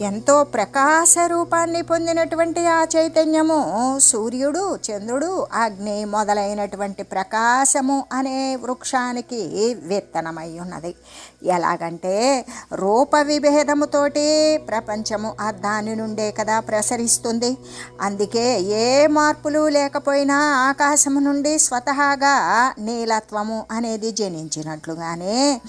ఎంతో ప్రకాశ రూపాన్ని పొందినటువంటి ఆ చైతన్యము. సూర్యుడు చంద్రుడు అగ్ని మొదలైనటువంటి ప్రకాశము అనే వృక్షానికి విత్తనమై ఉన్నది. ఎలాగంటే రూప విభేదముతోటి ప్రపంచము ఆ దాని నుండే కదా ప్రసరిస్తుంది. అందుకే ఏ మార్పులు లేకపోయినా ఆకాశము నుండి స్వతహాగా నీలత్వము అనేది జనించినట్లుగానే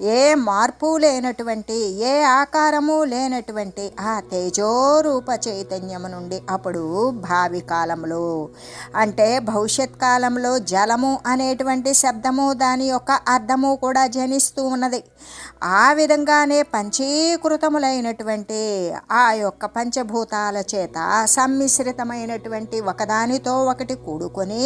ఏ మార్పు లేనటువంటి ఏ ఆకారము లేనటువంటి ఆ తేజోరూప చైతన్యము నుండి అప్పుడు భావి కాలంలో అంటే భవిష్యత్ కాలంలో జలము అనేటువంటి శబ్దము దాని యొక్క అర్థము కూడా జనిస్తూ ఉన్నది. ఆ విధంగానే పంచీకృతములైనటువంటి ఆ యొక్క పంచభూతాల చేత సమ్మిశ్రితమైనటువంటి ఒకదానితో ఒకటి కూడుకొని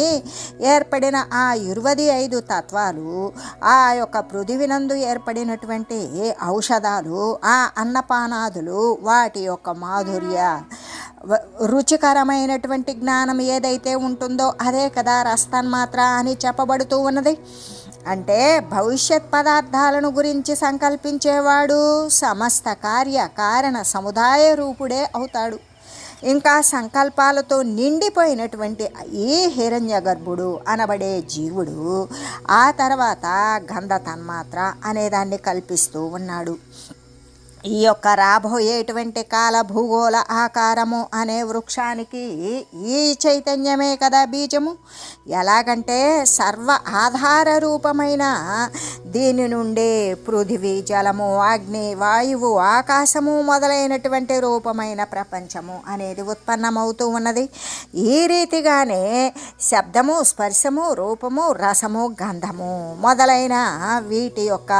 ఏర్పడిన ఆ ఇరవై ఐదు తత్వాలు ఆ యొక్క పృథివినందు ఏర్పడినటువంటి ఔషధాలు ఆ అన్నపానాదులు వాటి యొక్క మాధుర్య రుచికరమైనటువంటి జ్ఞానం ఏదైతే ఉంటుందో అదే కదా రస్తన్మాత్ర అని చెప్పబడుతూ ఉన్నది. అంటే భవిష్యత్ పదార్థాలను గురించి సంకల్పించేవాడు సమస్త కార్య కారణ సముదాయ రూపుడే అవుతాడు. ఇంకా సంకల్పాలతో నిండిపోయినటువంటి ఈ హిరణ్య గర్భుడు అనబడే జీవుడు ఆ తర్వాత గంధ తన్మాత్ర అనేదాన్ని కల్పిస్తూ ఉన్నాడు. ఈ యొక్క రాబోయేటువంటి కాల భూగోళ ఆకారము అనే వృక్షానికి ఈ చైతన్యమే కదా బీజము. ఎలాగంటే సర్వ ఆధార రూపమైన దీని నుండి పృథివీ జలము అగ్ని వాయువు ఆకాశము మొదలైనటువంటి రూపమైన ప్రపంచము అనేది ఉత్పన్నమవుతూ ఉన్నది. ఈ రీతిగానే శబ్దము స్పర్శము రూపము రసము గంధము మొదలైన వీటి యొక్క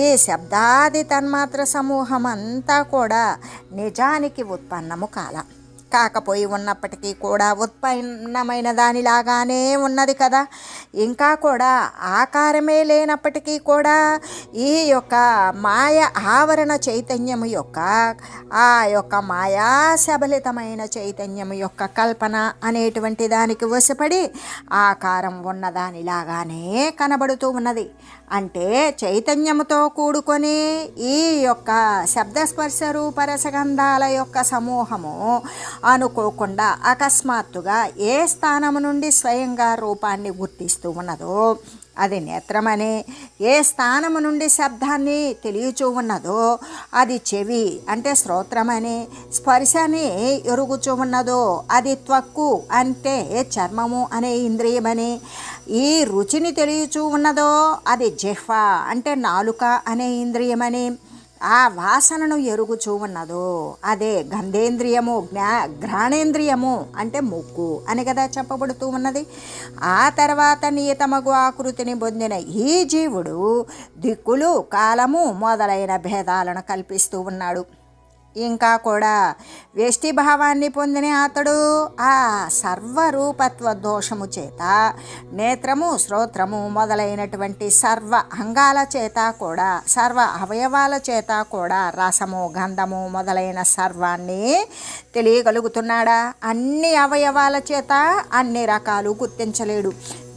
ఈ శబ్దాది తన్మాత్ర సమూహం అంతా కూడా నిజానికి ఉత్పన్నము కాల. కాకపోయి ఉన్నప్పటికీ కూడా ఉత్పన్నమైన దానిలాగానే ఉన్నది కదా. ఇంకా కూడా ఆకారమే లేనప్పటికీ కూడా ఈ యొక్క మాయ ఆవరణ చైతన్యము యొక్క ఆ యొక్క మాయా సబలితమైన చైతన్యము యొక్క కల్పన అనేటువంటి దానికి వసపడి ఆకారం ఉన్నదానిలాగానే కనబడుతూ ఉన్నది. అంటే చైతన్యముతో కూడుకొని ఈ యొక్క శబ్దస్పర్శ రూపరసగంధాల యొక్క సమూహము అనుకోకుండా అకస్మాత్తుగా ఏ స్థానము నుండి స్వయంగా రూపాన్ని గుర్తిస్తూ ఉన్నదో అది నేత్రమని ఏ స్థానము నుండి శబ్దాన్ని తెలియచూ ఉన్నదో అది చెవి అంటే శ్రోత్రమని స్పర్శని ఎరుగుచూ ఉన్నదో అది త్వక్కు అంటే చర్మము అనే ఇంద్రియమని. ఈ రుచిని తెలియచూ ఉన్నదో అది జిహ్వ అంటే నాలుక అనే ఇంద్రియమని. ఆ వాసనను ఎరుగుచూ ఉన్నదో అదే గంధేంద్రియము జ్ఞా ఘ్రాణేంద్రియము అంటే ముక్కు అని కదా చెప్పబడుతూ ఉన్నది. ఆ తర్వాత నియతమగు ఆకృతిని పొందిన ఈ జీవుడు దిక్కులు కాలము మొదలైన భేదాలను కల్పిస్తూ ఉన్నాడు. ఇంకా కూడా వ్యష్టిభావాన్ని పొందిన అతడు ఆ సర్వరూపత్వ దోషము చేత నేత్రము శ్రోత్రము మొదలైనటువంటి సర్వ అంగాల చేత కూడా సర్వ అవయవాల చేత కూడా రసము గంధము మొదలైన సర్వాన్ని తెలియగలుగుతున్నాడా? అన్ని అవయవాల చేత అన్ని రకాలు గుర్తించలేడు.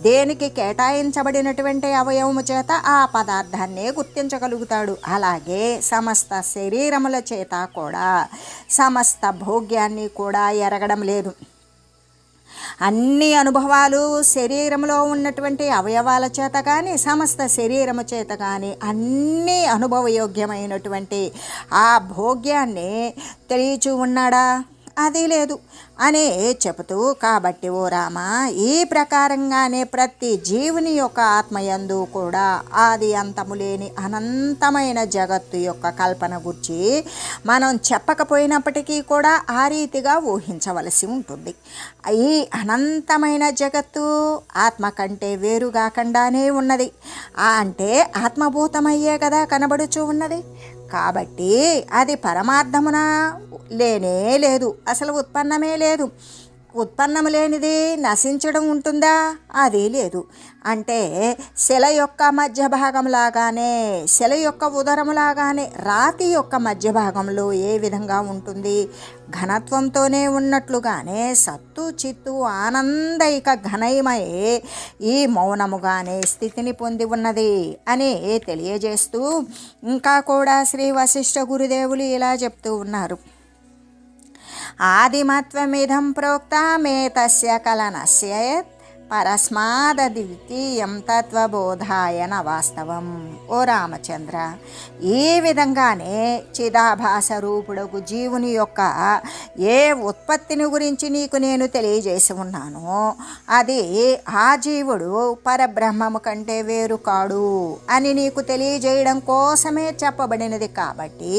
దేనికి కేటాయించబడినటువంటి అవయవము చేత ఆ పదార్థాన్నే గుర్తించగలుగుతాడు. అలాగే సమస్త శరీరముల చేత కూడా సమస్త భోగ్యాన్ని కూడా ఎరగడం లేదు. అన్ని అనుభవాలు శరీరంలో ఉన్నటువంటి అవయవాల చేత కానీ సమస్త శరీరము చేత కానీ అన్ని అనుభవయోగ్యమైనటువంటి ఆ భోగ్యాన్ని తెలియచూ ఉన్నాడా? అది లేదు అని చెబుతూ కాబట్టి ఓ రామ ఈ ప్రకారంగానే ప్రతి జీవుని యొక్క ఆత్మయందు కూడా ఆది అంతము లేని అనంతమైన జగత్తు యొక్క కల్పన గురించి మనం చెప్పకపోయినప్పటికీ కూడా ఆ రీతిగా ఊహించవలసి ఉంటుంది. ఈ అనంతమైన జగత్తు ఆత్మ కంటే వేరుగాకుండానే ఉన్నది. అంటే ఆత్మభూతమయ్యే కదా కనబడుచూ ఉన్నది. కాబట్టి అది పరమార్థమున లేనే లేదు. అసలు ఉత్పన్నమే లేదు. ఉత్పన్నము లేనిది నశించడం ఉంటుందా? అది లేదు. అంటే శిల యొక్క మధ్య భాగంలాగానే శిల యొక్క ఉదరములాగానే రాతి యొక్క మధ్య భాగంలో ఏ విధంగా ఉంటుంది? ఘనత్వంతోనే ఉన్నట్లుగానే సత్తు చిత్తు ఆనందైక ఘనయమయే ఈ మౌనముగానే స్థితిని పొంది ఉన్నది అని తెలియజేస్తూ ఇంకా కూడా శ్రీ వశిష్ఠ గురుదేవులు ఇలా చెప్తూ ఉన్నారు. ఆదిమత్వమిదం ప్రోక్తమేతస్య పరస్మాద ద్వితీయం తత్వబోధాయన వాస్తవం. ఓ రామచంద్ర ఈ విధంగానే చిదాభాస రూపుడకు జీవుని యొక్క ఏ ఉత్పత్తిని గురించి నీకు నేను తెలియజేసి ఉన్నానో అది ఆ జీవుడు పరబ్రహ్మము కంటే వేరు కాడు అని నీకు తెలియజేయడం కోసమే చెప్పబడినది కాబట్టి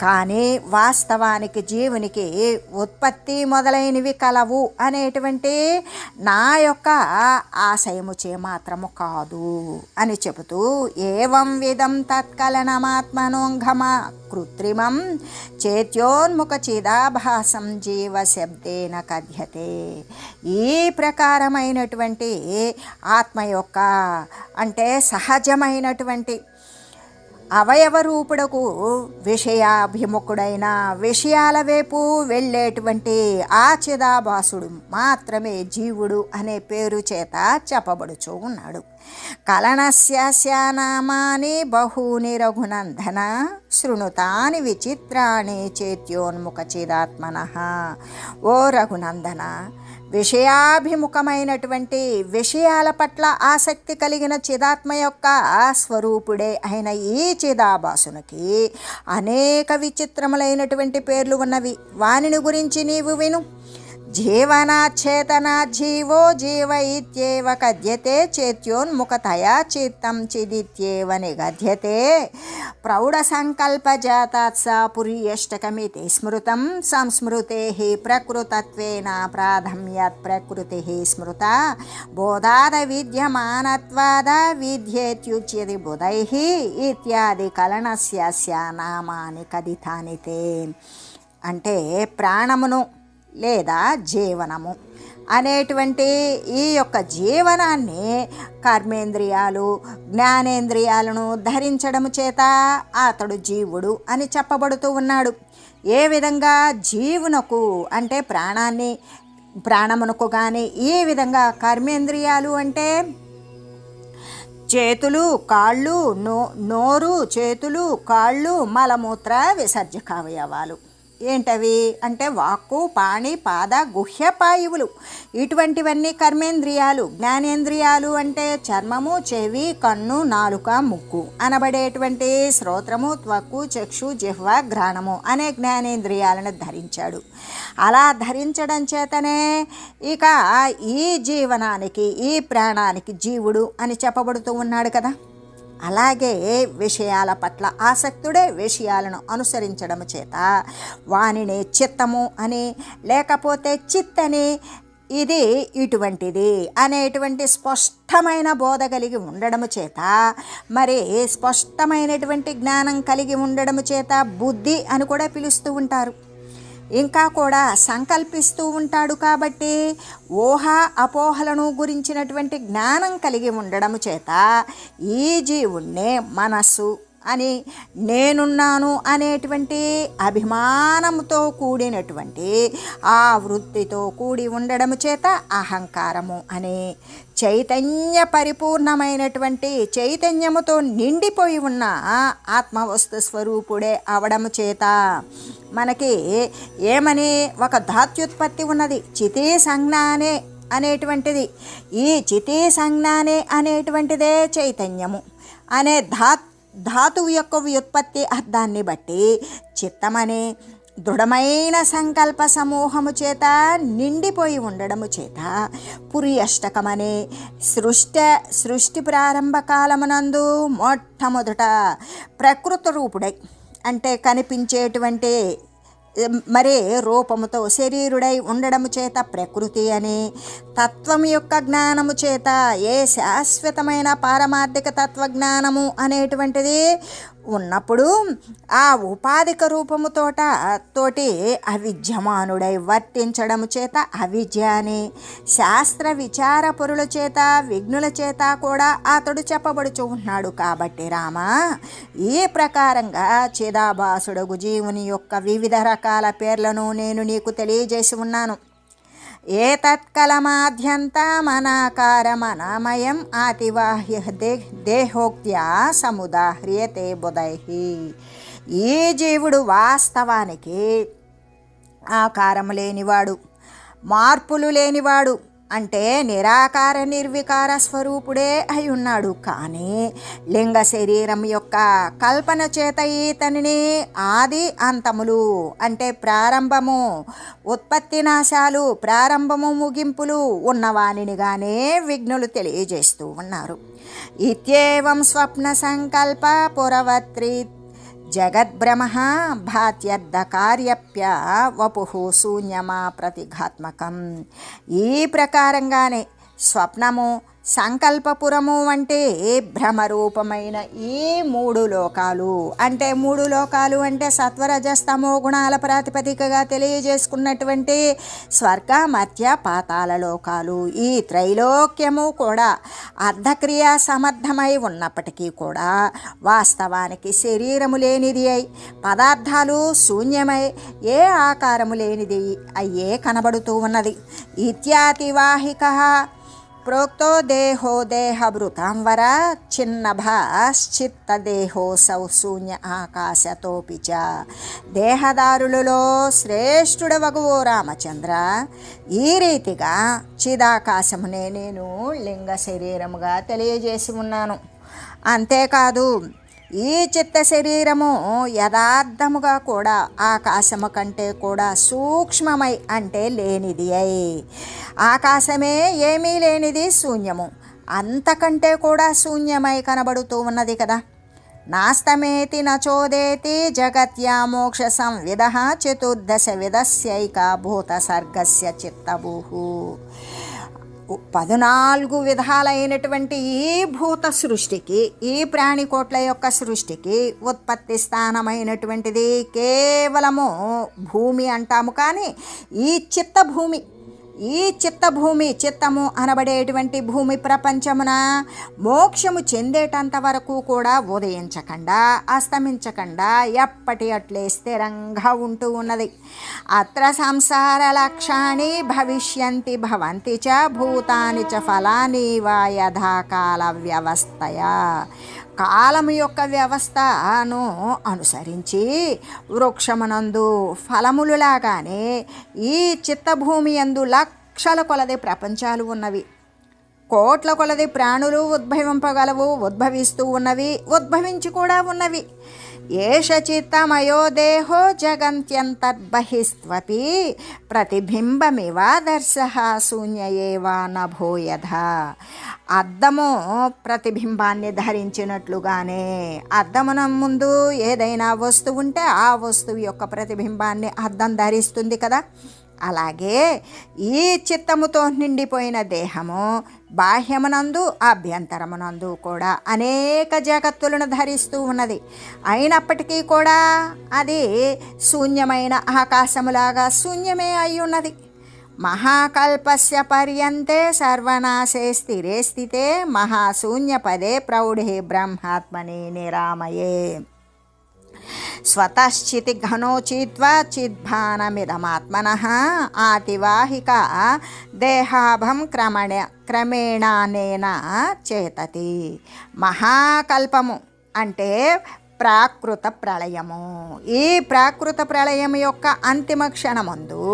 కానీ వాస్తవానికి జీవునికి ఉత్పత్తి మొదలైనవి కలవు అనేటువంటి నా యొక్క ఆశయము చే మాత్రము కాదు అని చెబుతూ ఏవం విధం తత్కలనమాత్మనోంఘమ కృత్రిమం చేత్యోన్ముఖ చిదాభాసం జీవ శబ్దేన కథ్యతే. ఈ ప్రకారమైనటువంటి ఆత్మ యొక్క అంటే సహజమైనటువంటి అవయవరూపుడకు విషయాభిముఖుడైన విషయాల వైపు వెళ్ళేటువంటి ఆ చిదాభాసుడు మాత్రమే జీవుడు అనే పేరు చేత చెప్పబడుచు ఉన్నాడు. కలనస్యానామాని బహూని రఘునందన శృణుతాని విచిత్రాణి చేత్యోన్ముఖ చిదాత్మన. ఓ రఘునందన విషయాభిముఖమైనటువంటి విషయాల పట్ల ఆసక్తి కలిగిన చిదాత్మ యొక్క స్వరూపుడే అయిన ఈ చిదాభాసునికి అనేక విచిత్రములైనటువంటి పేర్లు ఉన్నవి. వానిని గురించి నీవు విను. జీవనాచేతన జీవో జీవ ఇత్యేవ కథ్యతే చేత్యోన్ముఖతయా చిత్తం చిదిత్యేవ నిగధ్యతే. ప్రౌఢ సంకల్పజాతాత్స పురియష్టకమితి స్మృతం సంస్మృతే ప్రకృతత్వేన ప్రాధమ్యాత్ ప్రకృతి స్మృత. బోధాద విద్యమానత్వాద విద్యేత్యుచ్యది బుధై ఇత్యాది కలనస్య నామాని కథితాని అంటే ప్రాణమును లేదా జీవనము అనేటువంటి ఈ యొక్క జీవనాన్ని కర్మేంద్రియాలు జ్ఞానేంద్రియాలను ధరించడం చేత అతడు జీవుడు అని చెప్పబడుతూ ఉన్నాడు. ఏ విధంగా జీవునకు అంటే ప్రాణాన్ని ప్రాణమునకు కానీ ఈ విధంగా కర్మేంద్రియాలు అంటే చేతులు కాళ్ళు నో నోరు చేతులు కాళ్ళు మలమూత్ర విసర్జక అవయవాలు. ఏంటవి? అంటే వాక్కు పాణి పాద గుహ్య పాయువులు. ఇటువంటివన్నీ కర్మేంద్రియాలు. జ్ఞానేంద్రియాలు అంటే చర్మము చెవి కన్ను నాలుక ముక్కు అనబడేటువంటి శ్రోత్రము త్వక్కు చక్షు జిహ్వ ఘ్రాణము అనే జ్ఞానేంద్రియాలను ధరించాడు. అలా ధరించడం చేతనే ఇక ఈ జీవనానికి ఈ ప్రాణానికి జీవుడు అని చెప్పబడుతూ ఉన్నాడు కదా. అలాగే విషయాల పట్ల ఆసక్తుడే విషయాలను అనుసరించడం చేత వానిని చిత్తము అని లేకపోతే చిత్తని ఇది ఇటువంటిది అనేటువంటి స్పష్టమైన బోధ కలిగి ఉండడము చేత మరి స్పష్టమైనటువంటి జ్ఞానం కలిగి ఉండడము చేత బుద్ధి అని కూడా పిలుస్తూ ఉంటారు. ఇంకా కూడా సంకల్పిస్తూ ఉంటాడు కాబట్టి ఊహ అపోహలను గురించినటువంటి జ్ఞానం కలిగి ఉండడం చేత ఈ జీవుణ్ణే మనస్సు అని నేనున్నాను అనేటువంటి అభిమానంతో కూడినటువంటి ఆ వృత్తితో కూడి ఉండడం చేత అహంకారము అనే చైతన్య పరిపూర్ణమైనటువంటి చైతన్యముతో నిండిపోయి ఉన్న ఆత్మవస్తు స్వరూపుడే అవడము చేత మనకి ఏమని ఒక ధాత్యుత్పత్తి ఉన్నది. చితే సంజ్ఞానే అనేటువంటిది. ఈ చితే సంజ్ఞానే అనేటువంటిదే చైతన్యము అనే ధాత్ ధాతువు యొక్క వ్యుత్పత్తి అర్థాన్ని బట్టి చిత్తమనే దృఢమైన సంకల్ప సమూహము చేత నిండిపోయి ఉండడము చేత పురి అష్టకమనే సృష్టి సృష్టి ప్రారంభ కాలమునందు మొట్టమొదట ప్రకృతి రూపుడై అంటే కనిపించేటువంటి మరే రూపముతో శరీరుడై ఉండడము చేత ప్రకృతి అని తత్వం యొక్క జ్ఞానము చేత ఏ శాశ్వతమైన పారమార్థిక తత్వజ్ఞానము అనేటువంటిది ఉన్నప్పుడు ఆ ఉపాధిక రూపముతోట తోటి అవిద్యమానుడై వర్తించడము చేత అవిద్య అని శాస్త్ర విచార పొరుల చేత విఘ్నుల చేత కూడా అతడు చెప్పబడుచు ఉన్నాడు కాబట్టి రామ ఈ ప్రకారంగా చిదాభాసుడగు జీవుని యొక్క వివిధ రకాల పేర్లను నేను నీకు తెలియజేసి ఉన్నాను. ఏతత్కలమాద్యంతమనాకారమనామయం ఆతివాహ్య దే దేహోక్త్యా సముదాహ్రియతే బుధై ఈ జీవుడు వాస్తవానికి ఆకారము లేనివాడు మార్పులు లేనివాడు అంటే నిరాకార నిర్వికార స్వరూపుడే అయి ఉన్నాడు కానీ లింగ శరీరం యొక్క కల్పన చేత ఈతనిని ఆది అంతములు అంటే ప్రారంభము ఉత్పత్తి నాశాలు ప్రారంభము ముగింపులు ఉన్నవానినిగానే విఘ్నులు తెలియజేస్తూ ఉన్నారు. ఇత్యేవం స్వప్న సంకల్ప పురవత్రి జగద్భ్రమ భాత్యర్థకార్యప్య వపు శూన్యమా ప్రతిఘాత్మకం ఈ ప్రకారంగానే స్వప్నము సంకల్పపురము అంటే భ్రమరూపమైన ఈ మూడు లోకాలు? అంటే మూడు లోకాలు అంటే సత్వరజస్తమో గుణాల ప్రాతిపదికగా తెలియజేసుకున్నటువంటి స్వర్గ మధ్య పాతాల లోకాలు. ఈ త్రైలోక్యము కూడా అర్ధక్రియ సమర్థమై ఉన్నప్పటికీ కూడా వాస్తవానికి శరీరము లేనిది అయి పదార్థాలు శూన్యమై ఏ ఆకారము లేనిది అయ్యే కనబడుతూ ఉన్నది. ఇత్యాతివాహిక ప్రోక్తో దేహో దేహభృతాం వర చిన్నభాశ్చిత్తదేహోసౌ శూన్య ఆకాశతోపి చ. దేహదారులలో శ్రేష్ఠుడవగు ఓ రామచంద్ర. ఈ రీతిగా చిదాకాశమునే నేను లింగ శరీరముగా తెలియజేసి ఉన్నాను. అంతేకాదు ఈ చిత్త శరీరము యథార్థముగా కూడా ఆకాశము కంటే కూడా సూక్ష్మమై అంటే లేనిది అయి ఆకాశమే ఏమీ లేనిది శూన్యము. అంతకంటే కూడా శూన్యమై కనబడుతూ ఉన్నది కదా. నాస్తమేతి నచోదేతి జగత్యా మోక్ష సంవిధ చతుర్దశ విధస్యైక భూత సర్గస్య చిత్తభూ పద్నాలుగు విధాలైనటువంటి ఈ భూత సృష్టికి ఈ ప్రాణికోట్ల యొక్క సృష్టికి ఉత్పత్తి స్థానమైనటువంటిది కేవలము భూమి అంటాము. కానీ ఈ చిత్త భూమి ఈ చిత్తభూమి చిత్తము అనబడేటువంటి భూమి ప్రపంచమున మోక్షము చెందేటంత వరకు కూడా ఉదయించకుండా అస్తమించకుండా ఎప్పటి అట్లే స్థిరంగా ఉంటూ ఉన్నది. అత్ర సంసార లక్ష్యాన్ని భవిష్యంతి భవంతి చ భూతాని చ ఫలాని వా యథాకాల వ్యవస్థయా. కాలము యొక్క వ్యవస్థను అనుసరించి వృక్షమునందు ఫలములులాగానే ఈ చిత్తభూమి యందు లక్షల కొలది ప్రపంచాలు ఉన్నవి. కోట్ల కొలది ప్రాణులు ఉద్భవింపగలవు ఉద్భవిస్తూ ఉన్నవి ఉద్భవించి కూడా ఉన్నవి. ఏష చిత్తమయో దేహో జగంత్యంతర్బహిస్త్వపి ప్రతిబింబమివాదర్శ శూన్య ఏవా నభూయధ. అద్దము ప్రతిబింబాన్ని ధరించినట్లుగానే అద్దమున ముందు ఏదైనా వస్తువు ఉంటే ఆ వస్తువు యొక్క ప్రతిబింబాన్ని అద్దం ధరిస్తుంది కదా. అలాగే ఈ చిత్తముతో నిండిపోయిన దేహము బాహ్యమునందు అభ్యంతరమునందు కూడా అనేక జగత్తులను ధరిస్తూ ఉన్నది. అయినప్పటికీ కూడా అది శూన్యమైన ఆకాశములాగా శూన్యమే అయి ఉన్నది. మహాకల్పస్య పర్యంతే సర్వనాశే స్థిరే స్థితే మహాశూన్యపదే ప్రౌఢే బ్రహ్మాత్మని నిరామయే. స్వతశ్చితి ఘనోచిత్వా చిద్భానమిదమాత్మన ఆతివాహిక దేహాభం క్రమణ క్రమేణానేన చేతతి. మహాకల్పము అంటే ప్రాకృత ప్రళయము. ఈ ప్రాకృత ప్రళయం యొక్క అంతిమ క్షణమందు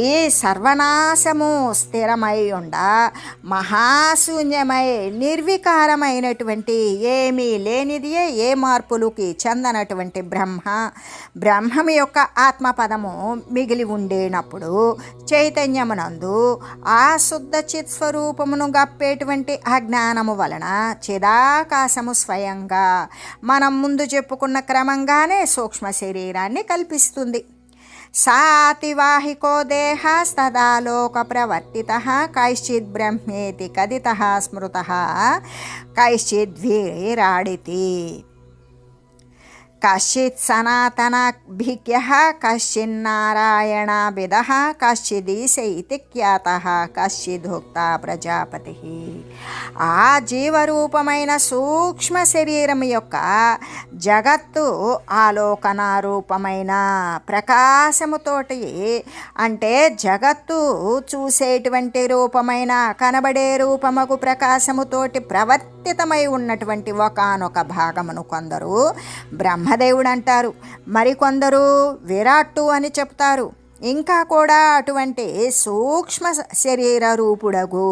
ఈ సర్వనాశము స్థిరమై ఉండ మహాశూన్యమై నిర్వికారమైనటువంటి ఏమీ లేనిదియే ఏ మార్పులకి చెందనటువంటి బ్రహ్మ బ్రహ్మం యొక్క ఆత్మపదము మిగిలి ఉండేనప్పుడు చైతన్యమునందు ఆ శుద్ధ చిత్ స్వరూపమును గప్పేటువంటి అజ్ఞానము వలన చిదాకాశము స్వయంగా మనం ముందు చెప్పుకున్న క్రమంగానే సూక్ష్మ శరీరాన్ని కల్పిస్తుంది. సాతివాహికో దేహ ప్రవర్తిత కైశ్చిద్ బ్రహ్మేతి కదిత స్మృత కైశ్చిద్ వీరాడితి కశ్చిత్ సనాతనభిజ్ఞ కశ్చిన్నారాయణాభిద కశ్చిదీశైతి ఖ్యాత కశ్చిదోక్త ప్రజాపతి ఆ జీవరూపమైన సూక్ష్మ శరీరం యొక్క జగత్తు ఆలోకన రూపమైన ప్రకాశముతోటి అంటే జగత్తు చూసేటువంటి రూపమైన కనబడే రూపముకు ప్రకాశముతోటి ప్రవర్తితమై ఉన్నటువంటి ఒకనొక భాగమును కొందరు బ్రహ్మ బ్రహ్మదేవుడు అంటారు మరికొందరు విరాట్టు అని చెప్తారు. ఇంకా కూడా అటువంటి సూక్ష్మ శరీర రూపుడగు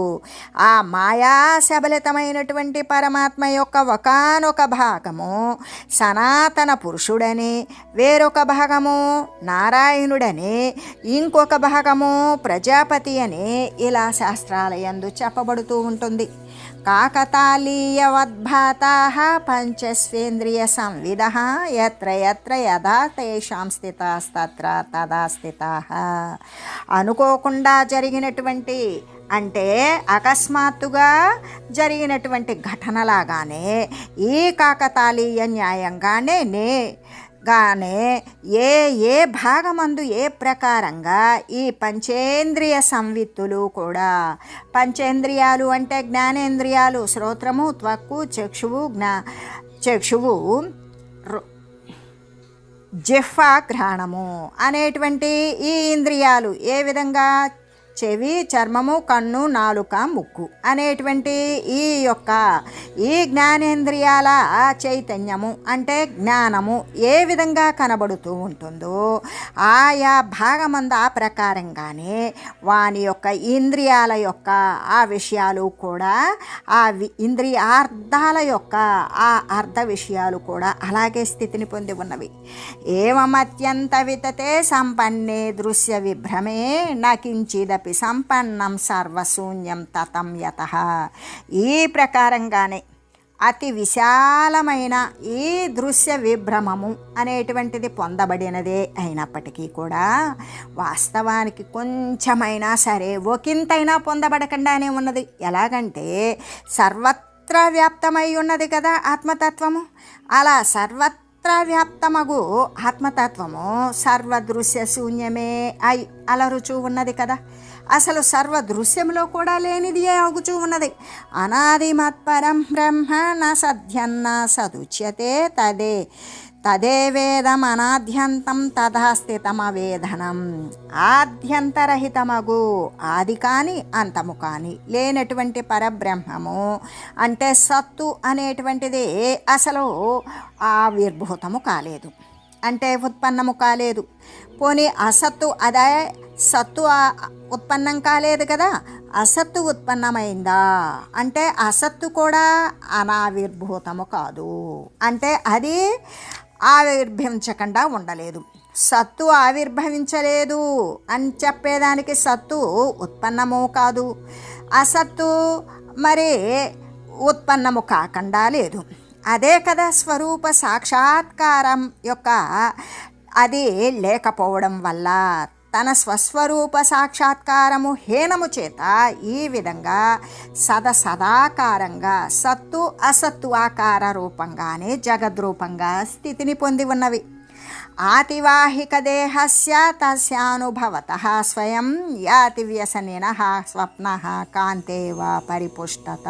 ఆ మాయా శబలితమైనటువంటి పరమాత్మ యొక్క ఒకనొక భాగము సనాతన పురుషుడని వేరొక భాగము నారాయణుడని ఇంకొక భాగము ప్రజాపతి అని ఇలా శాస్త్రాలయందు చెప్పబడుతూ ఉంటుంది. కాకతాళీయవద్భాత పంచస్వేంద్రియ సంవిధ ఎత్ర ఎత్ర యథా తేషాం స్థితాస్తత్ర తదా స్థితా అనుకోకుండా జరిగినటువంటి అంటే అకస్మాత్తుగా జరిగినటువంటి ఘటనలాగానే ఈ కాకతాళీయ న్యాయంగానే నే గానే ఏ ఏ భాగమందు ఏ ప్రకారంగా ఈ పంచేంద్రియ సంవిత్తులు కూడా? పంచేంద్రియాలు అంటే జ్ఞానేంద్రియాలు శ్రోత్రము త్వక్కు చక్షువు జ్ఞా చక్షువు రు- జిహ్వా అనేటువంటి ఈ ఇంద్రియాలు ఏ విధంగా చెవి చర్మము కన్ను నాలుక ముక్కు అనేటువంటి ఈ యొక్క ఈ జ్ఞానేంద్రియాల చైతన్యము అంటే జ్ఞానము ఏ విధంగా కనబడుతూ ఉంటుందో ఆయా భాగమంద ఆ ప్రకారంగానే వాని యొక్క ఇంద్రియాల యొక్క ఆ విషయాలు కూడా ఆ వి- ఇంద్రియార్థాల యొక్క ఆ అర్థ విషయాలు కూడా అలాగే స్థితిని పొంది ఉన్నవి. ఏమత్యంత వితతే సంపన్నే దృశ్య విభ్రమే నకించిదపి సంపన్నం సర్వశూన్యం తతం యత. ఈ ప్రకారంగానే అతి విశాలమైన ఈ దృశ్య విభ్రమము అనేటువంటిది పొందబడినదే అయినప్పటికీ కూడా వాస్తవానికి కొంచెమైనా సరే ఒకంతైనా పొందబడకుండానే ఉన్నది. ఎలాగంటే సర్వత్రా వ్యాప్తమై ఉన్నది కదా ఆత్మతత్వము. అలా సర్వత్ర వ్యాప్తమగు ఆత్మతత్వము సర్వదృశ్య శూన్యమే అయి అలరుచూ ఉన్నది కదా. అసలు సర్వ దృశ్యంలో కూడా లేనిది అగుచూ ఉన్నది? అనాది మత్పరం బ్రహ్మ న సద్యన్న సదుచ్యతే తదే. తదే వేదం అనాద్యంతం తథా స్థితమవేదనం ఆద్యంతరహితమగు. ఆది కాని అంతము కాని లేనటువంటి పరబ్రహ్మము అంటే సత్తు అనేటువంటిది అసలు ఆవిర్భూతము కాలేదు. అంటే ఉత్పన్నము కాలేదు. పోనీ అసత్తు అదే సత్తు ఉత్పన్నం కాలేదు కదా అసత్తు ఉత్పన్నమైందా? అంటే అసత్తు కూడా అనావిర్భూతము కాదు. అంటే అది ఆవిర్భవించకుండా ఉండలేదు. సత్తు ఆవిర్భవించలేదు అని చెప్పేదానికి సత్తు ఉత్పన్నము కాదు. అసత్తు మరి ఉత్పన్నము కాకుండా లేదు. అదే కదా స్వరూప సాక్షాత్కారం యొక్క అది లేకపోవడం వల్ల తన స్వస్వరూప సాక్షాత్కారము హీనము చేత ఈ విధంగా సద సదాకారంగా సత్తు అసత్తు ఆకార రూపంగానే జగద్రూపంగా స్థితిని పొంది ఉన్నవి. ఆతివాహిక దేహస్య తస్యానుభవత స్వయం యాతి వ్యసనిన స్వప్న కాంతే వా పరిపుష్టత.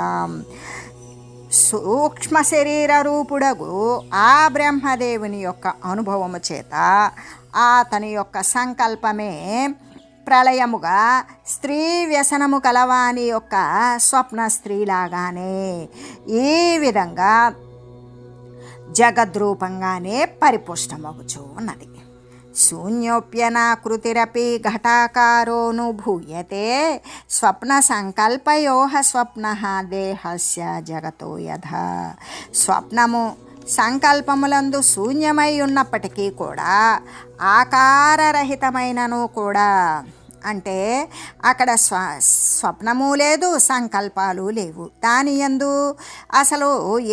సూక్ష్మ శరీర రూపుడగు ఆ బ్రహ్మదేవుని యొక్క అనుభవము చేత అతని యొక్క సంకల్పమే ప్రళయముగా స్త్రీ వ్యసనము కలవాని యొక్క స్వప్న స్త్రీలాగానే ఈ విధంగా జగద్రూపంగానే పరిపుష్టమగుచూ ఉన్నది. శూన్యోప్యనాకృతిరపి ఘటాకారోనుభూయతే స్వప్న సంకల్పయోహ స్వప్న దేహస్య జగతో యథ స్వప్నము సంకల్పములందు శూన్యమై ఉన్నప్పటికీ కూడా ఆకారరహితమైనను కూడా। అంటే అక్కడ స్వ స్వప్నము లేదు సంకల్పాలు లేవు. దాని యందు అసలు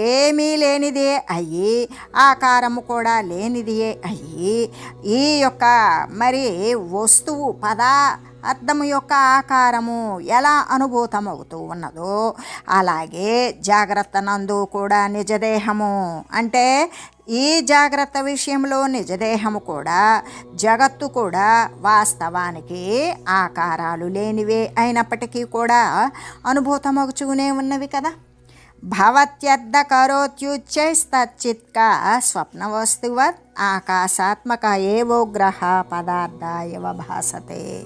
ఏమీ లేనిదే అయ్యి ఆకారము కూడా లేనిదే అయ్యి ఈ యొక్క మరి వస్తువు పదా అర్థము యొక్క ఆకారము ఎలా అనుభూతమవుతూ ఉన్నదో అలాగే జాగ్రత్త నందు కూడా నిజదేహము అంటే ఈ జాగ్రత్త విషయంలో నిజదేహము కూడా జగత్తు కూడా వాస్తవానికి ఆకారాలు లేనివే అయినప్పటికీ కూడా అనుభూతమగుచూనే ఉన్నవి కదా. భవత్యర్థ కరోత్యుచ్చైస్తచ్చిత్క స్వప్న వస్తువత్ ఆకాశాత్మక ఏవో గ్రహ పదార్థ ఇవ భాసతే.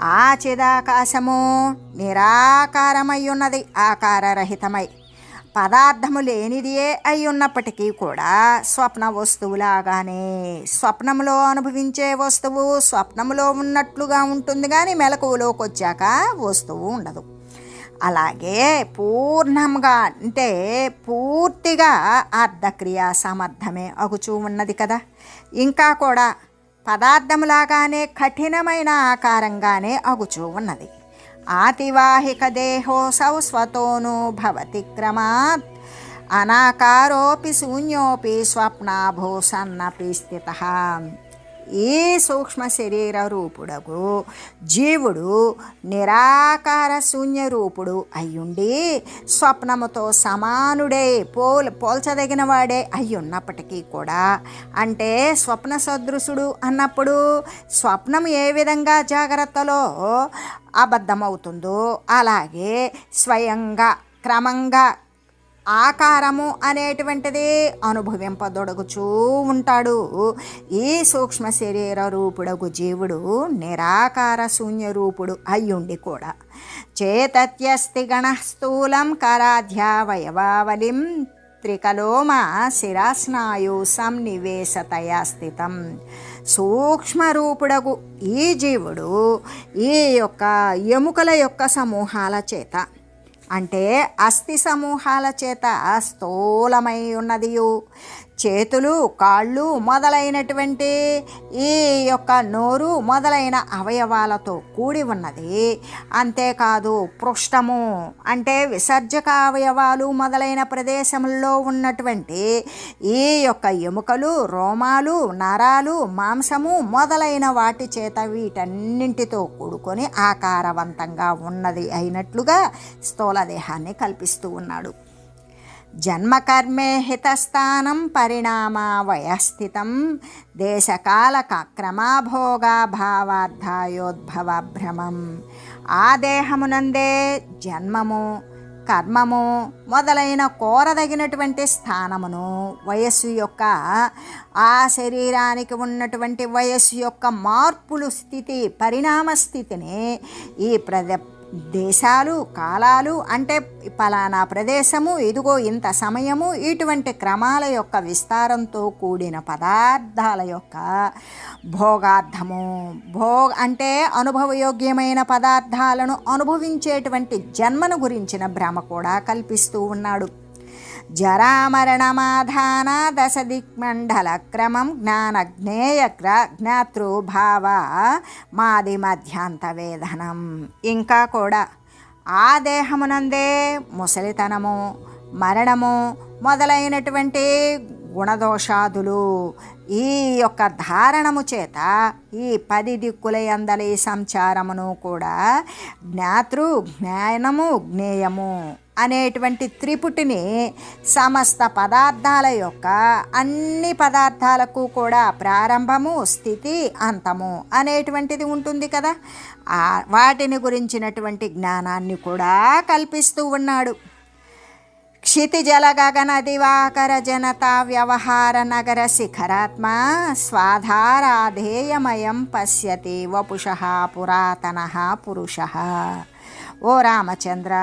ఆ చిదాకాశము నిరాకారమై ఉన్నది ఆకారరహితమై పదార్థము లేనిదియే అయి ఉన్నప్పటికీ కూడా స్వప్న వస్తువులాగానే స్వప్నంలో అనుభవించే వస్తువు స్వప్నములో ఉన్నట్లుగా ఉంటుంది కానీ మెలకువలోకి వచ్చాక వస్తువు ఉండదు. అలాగే పూర్ణంగా అంటే పూర్తిగా అర్ధక్రియ సమర్థమే అగుచూ ఉన్నది కదా. ఇంకా కూడా పదార్థములాగానే కఠినమైన ఆకారంగానే అగుచూ ఉన్నది. आतिवाहिकदेहोऽसौ स्वतोनो भवति क्रमात्। अनाकारोऽपि शून्योऽपि स्वप्नाभो सन्नपि स्थितः। ఏ ఈ సూక్ష్మ శరీర రూపుడగు. జీవుడు నిరాకార శూన్య రూపుడు అయ్యుండి స్వప్నముతో సమానుడే పోల్ పోల్చదగిన వాడే అయ్యున్నప్పటికీ కూడా అంటే స్వప్న సదృశుడు అన్నప్పుడు స్వప్నం ఏ విధంగా జాగ్రత్తలో అబద్ధమవుతుందో అలాగే స్వయంగా క్రమంగా ఆకారము అనేటువంటిది అనుభవింపదొడగుచూ ఉంటాడు. ఈ సూక్ష్మ శరీర రూపుడగు జీవుడు నిరాకార శూన్య రూపుడు అయ్యుండి కూడా. చేతత్యస్తి గణ స్థూలం కరాధ్యావయవావలిం త్రికలోమ శిరాస్నాయు సంనివేశతయా స్థితం. సూక్ష్మరూపుడగు ఈ జీవుడు ఈ యొక్క ఎముకల యొక్క సమూహాల చేత అంటే అస్థి సమూహాల చేత స్థూలమై ఉన్నదియు. చేతులు కాళ్ళు మొదలైనటువంటి ఈ యొక్క నోరు మొదలైన అవయవాలతో కూడి ఉన్నది. అంతేకాదు పృష్ఠము అంటే విసర్జక అవయవాలు మొదలైన ప్రదేశంలో ఉన్నటువంటి ఈ యొక్క ఎముకలు రోమాలు నరాలు మాంసము మొదలైన వాటి చేత వీటన్నింటితో కూడుకొని ఆకారవంతంగా ఉన్నది అయినట్లుగా స్థూలదేహాన్ని కల్పిస్తూ ఉన్నాడు. జన్మకర్మే హితస్థానం పరిణామ వయస్థితం దేశకాల క్రమాభోగా భ్రమం ఆ దేహమునందే జన్మము కర్మము మొదలైన కోరదగినటువంటి స్థానమును వయస్సు యొక్క ఆ శరీరానికి ఉన్నటువంటి వయస్సు యొక్క మార్పులు స్థితి పరిణామ స్థితిని ఈ ప్రద దేశాలు కాలాలు అంటే పలానా ప్రదేశము ఇదిగో ఇంత సమయము ఇటువంటి క్రమాల యొక్క విస్తారంతో కూడిన పదార్థాల యొక్క భోగార్థము. భోగ అంటే అనుభవయోగ్యమైన పదార్థాలను అనుభవించేటువంటి జన్మను గురించిన భ్రమ కూడా కల్పిస్తూ ఉన్నాడు. జరామరణమాధాన దశ దిక్మండల క్రమం జ్ఞానజ్ఞేయ జ్ఞాతృభావ మాది మధ్యాంత వేదనం ఇంకా కూడా ఆ దేహమునందే ముసలితనము మరణము మొదలైనటువంటి గుణదోషాదులు ఈ యొక్క ధారణము చేత ఈ పది దిక్కుల అందలి సంచారమును కూడా జ్ఞాతృ జ్ఞానము జ్ఞేయము అనేటువంటి త్రిపుటిని సమస్త పదార్థాల యొక్క అన్ని పదార్థాలకు కూడా ప్రారంభము స్థితి అంతము అనేటువంటిది ఉంటుంది కదా. వాటిని గురించినటువంటి జ్ఞానాన్ని కూడా కల్పిస్తూ ఉన్నాడు. క్షితిజల గగన దివాకర జనతా వ్యవహార నగర శిఖరాత్మ స్వాధారాధేయమయం పశ్యతి వపుష పురాతన పురుష. ఓ రామచంద్ర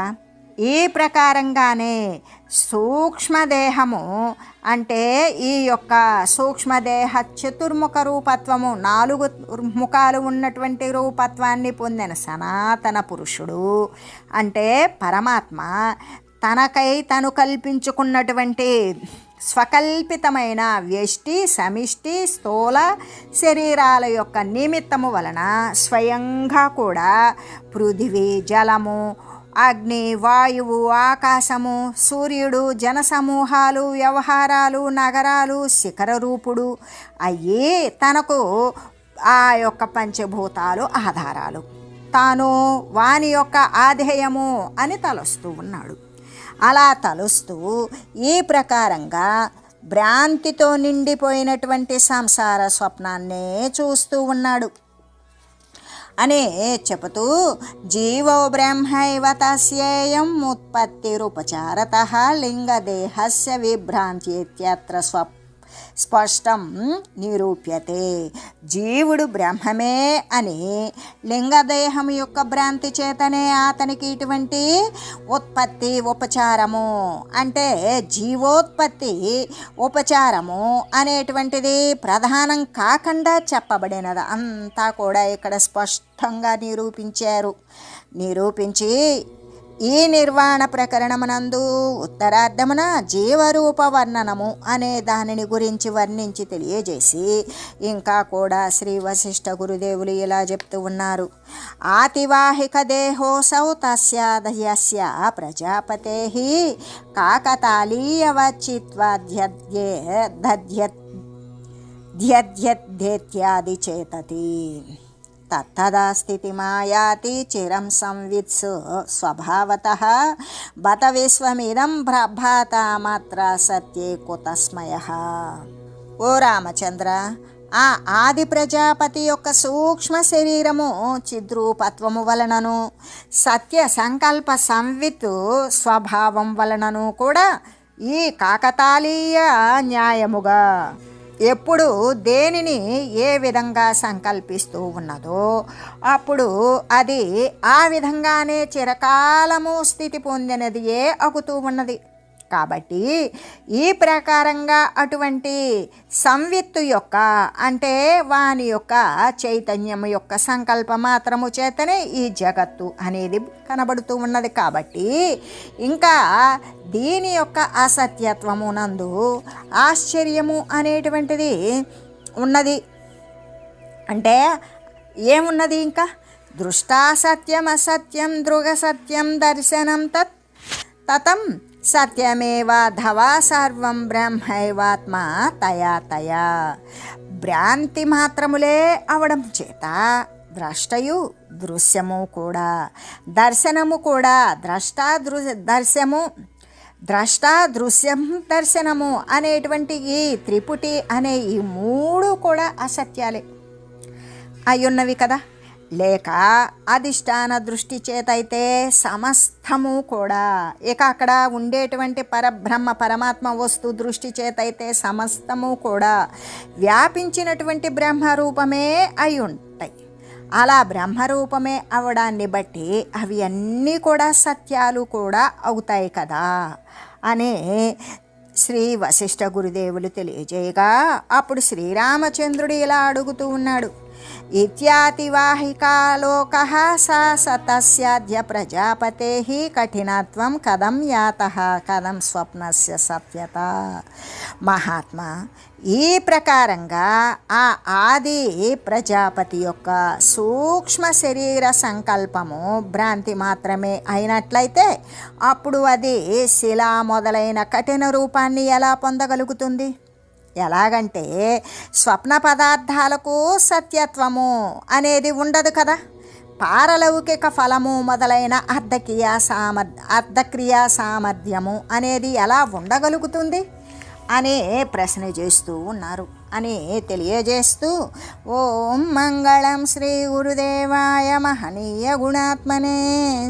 ఈ ప్రకారంగానే సూక్ష్మదేహము అంటే ఈ యొక్క సూక్ష్మదేహ చతుర్ముఖ రూపత్వము నాలుగు ముఖాలు ఉన్నటువంటి రూపత్వాన్ని పొందిన సనాతన పురుషుడు అంటే పరమాత్మ. తనకై తను కల్పించుకున్నటువంటి స్వకల్పితమైన వ్యష్టి సమిష్టి స్థూల శరీరాల యొక్క నిమిత్తము వలన స్వయంగా కూడా పృథివీ జలము అగ్ని వాయువు ఆకాశము సూర్యుడు జనసమూహాలు వ్యవహారాలు నగరాలు శిఖర రూపుడు అయ్యి తనకు ఆ యొక్క పంచభూతాలు ఆధారాలు. తాను వాని యొక్క ఆధేయము అని తలుస్తూ ఉన్నాడు. అలా తలుస్తూ ఈ ప్రకారంగా భ్రాంతితో నిండిపోయినటువంటి సంసార స్వప్నాన్నే చూస్తూ ఉన్నాడు. అనే చెబుతూ జీవో బ్రహ్మైవ తస్యేయం ఉత్పత్తిరుపచారత లింగదేహస్య విభ్రాంతి ఇత్యత్ర స్వప్ స్పష్టం నిరూప్యతే. జీవుడు బ్రహ్మమే అని లింగదేహం యొక్క భ్రాంతి చేతనే అతనికి ఇటువంటి ఉత్పత్తి ఉపచారము. అంటే జీవోత్పత్తి ఉపచారము అనేటువంటిది ప్రధానం కాకుండా చెప్పబడినది. అంతా కూడా ఇక్కడ స్పష్టంగా నిరూపించారు. నిరూపించి ఈ నిర్వాణ ప్రకరణమునందు ఉత్తరార్ధమున జీవరూప వర్ణనము అనే దానిని గురించి వర్ణించి తెలియజేసి ఇంకా కూడా శ్రీ వశిష్ఠ గురుదేవులు ఇలా చెప్తూ ఉన్నారు. ఆతివాహిక దేహోసౌ తస్యాదయస్య ప్రజాపతే కాకతాళీయవచిత్వాధ్యే దధ్యత్ చేతతి తత్తదా స్థితిమాయాతి చిరం సంవిత్సు స్వభావత బత విశ్వమిదం ప్రభాతమాత్ర సత్యే కుతస్మయ. ఓ రామచంద్ర ఆ ఆది ప్రజాపతి యొక్క సూక్ష్మ శరీరము చిద్రూపత్వము వలనను సత్య సంకల్ప సంవిత్ స్వభావం వలనను కూడా ఈ కాకతాళీయ న్యాయముగా ఎప్పుడు దేనిని ఏ విధంగా సంకల్పిస్తూ ఉన్నదో అప్పుడు అది ఆ విధంగానే చిరకాలము స్థితి పొందినది ఏ అగుతూ ఉన్నది. కాబట్టి ఈ ప్రకారంగా అటువంటి సంవిత్తు యొక్క అంటే వాని యొక్క చైతన్యం యొక్క సంకల్ప మాత్రము చేతనే ఈ జగత్తు అనేది కనబడుతూ ఉన్నది కాబట్టి ఇంకా దీని యొక్క అసత్యత్వము నందు ఆశ్చర్యము అనేటువంటిది ఉన్నది. అంటే ఏమున్నది ఇంకా? దృష్టాసత్యం అసత్యం దృగ సత్యం దర్శనం తత్ తతం సత్యమేవాధవా సర్వం బ్రహ్మైవాత్మ తయా తయా. భ్రాంతి మాత్రములే అవడం చేత ద్రష్టయు దృశ్యము కూడా దర్శనము కూడా ద్రష్ట దృ దర్శము ద్రష్ట దృశ్యం దర్శనము అనేటువంటి ఈ త్రిపుటి అనే ఈ మూడు కూడా అసత్యాలే. అయ్యున్నవి కదా. లేక అధిష్టాన దృష్టి చేతైతే సమస్తము కూడా. ఇక అక్కడ ఉండేటువంటి పరబ్రహ్మ పరమాత్మ వస్తు దృష్టి చేతైతే సమస్తము కూడా వ్యాపించినటువంటి బ్రహ్మరూపమే అయి ఉంటాయి. అలా బ్రహ్మరూపమే అవడాన్ని బట్టి అవి అన్నీ కూడా సత్యాలు కూడా అవుతాయి కదా అనే శ్రీ వశిష్ఠ గురుదేవులు తెలియజేయగా అప్పుడు శ్రీరామచంద్రుడు ఇలా అడుగుతూ ఉన్నాడు. ఇత్యాతివాహికాలోక సా సతస్యాద్య ప్రజాపతే కఠినత్వం కథం యాత కథం స్వప్నస్య సత్యత మహాత్మా ఈ ప్రకారంగా ఆ ఆది ప్రజాపతి యొక్క సూక్ష్మ శరీర సంకల్పము భ్రాంతి మాత్రమే అయినట్లయితే అప్పుడు అది శిలా మొదలైన కఠిన రూపాన్ని ఎలా పొందగలుగుతుంది? ఎలాగంటే స్వప్న పదార్థాలకు సత్యత్వము అనేది ఉండదు కదా. పారలౌకిక ఫలము మొదలైన అర్ధక్రియా సామర్ అర్ధక్రియా సామర్థ్యము అనేది ఎలా ఉండగలుగుతుంది? అనే ప్రశ్న చేస్తూ ఉన్నారు. అని తెలియజేస్తూ ఓం మంగళం శ్రీ గురుదేవాయ మహనీయ గుణాత్మనే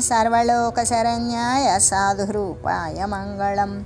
సర్వలోక శరణ్యాయ సాధురూపాయ మంగళం.